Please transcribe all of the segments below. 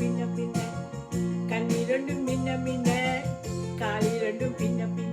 பின்ன பின்ன. கண்ணிரண்டும் பின்ன பின்ன. காலிரண்டும் பின்ன பின்ன.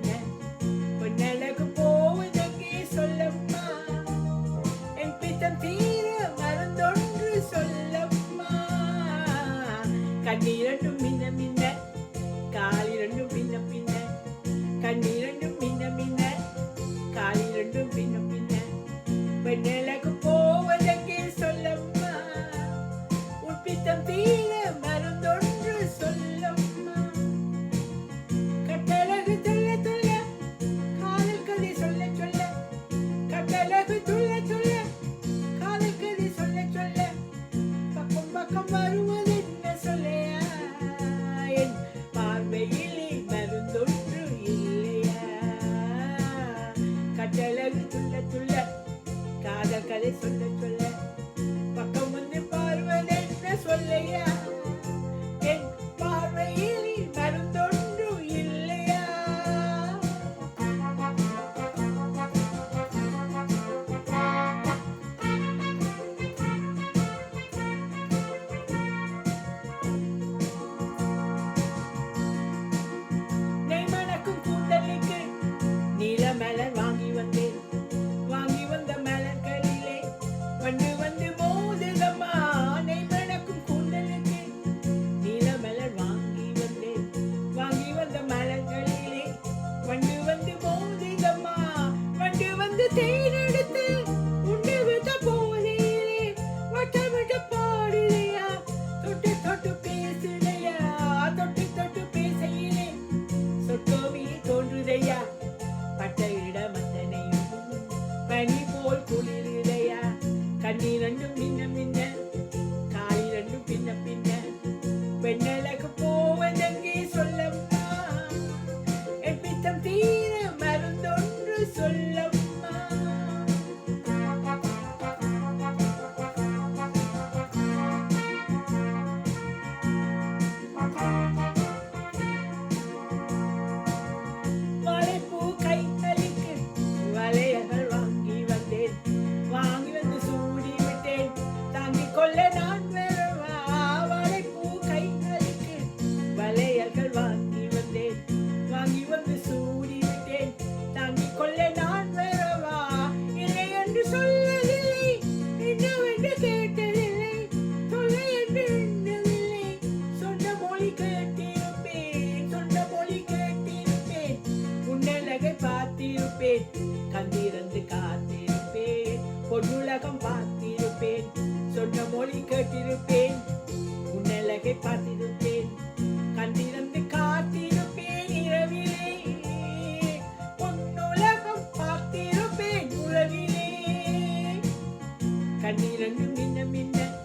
சொல்ல சொல்ல காதல் கதை சொல்ல to be. É தாங்கி வந்து சூடி விட்டேன் தாங்கி கொள்ள நான் வரவா இல்லை என்று சொல்லவில்லை. என்னவென்று கேட்டதில்லை. சொல்ல என்று எண்ணவில்லை. சொன்ன மொழி கேட்டிருப்பேன். சொன்ன மொழி கேட்டிருப்பேன். உன்னலகை பார்த்திருப்பேன். கண்டிருந்து காத்திருப்பேன். பொன்னுலகம் பார்த்திருப்பேன். சொன்ன மொழி கேட்டிருப்பேன். உன்னலகை பார்த்திருப்பேன் கண்ணீரங்கு மின்ன மின்ன.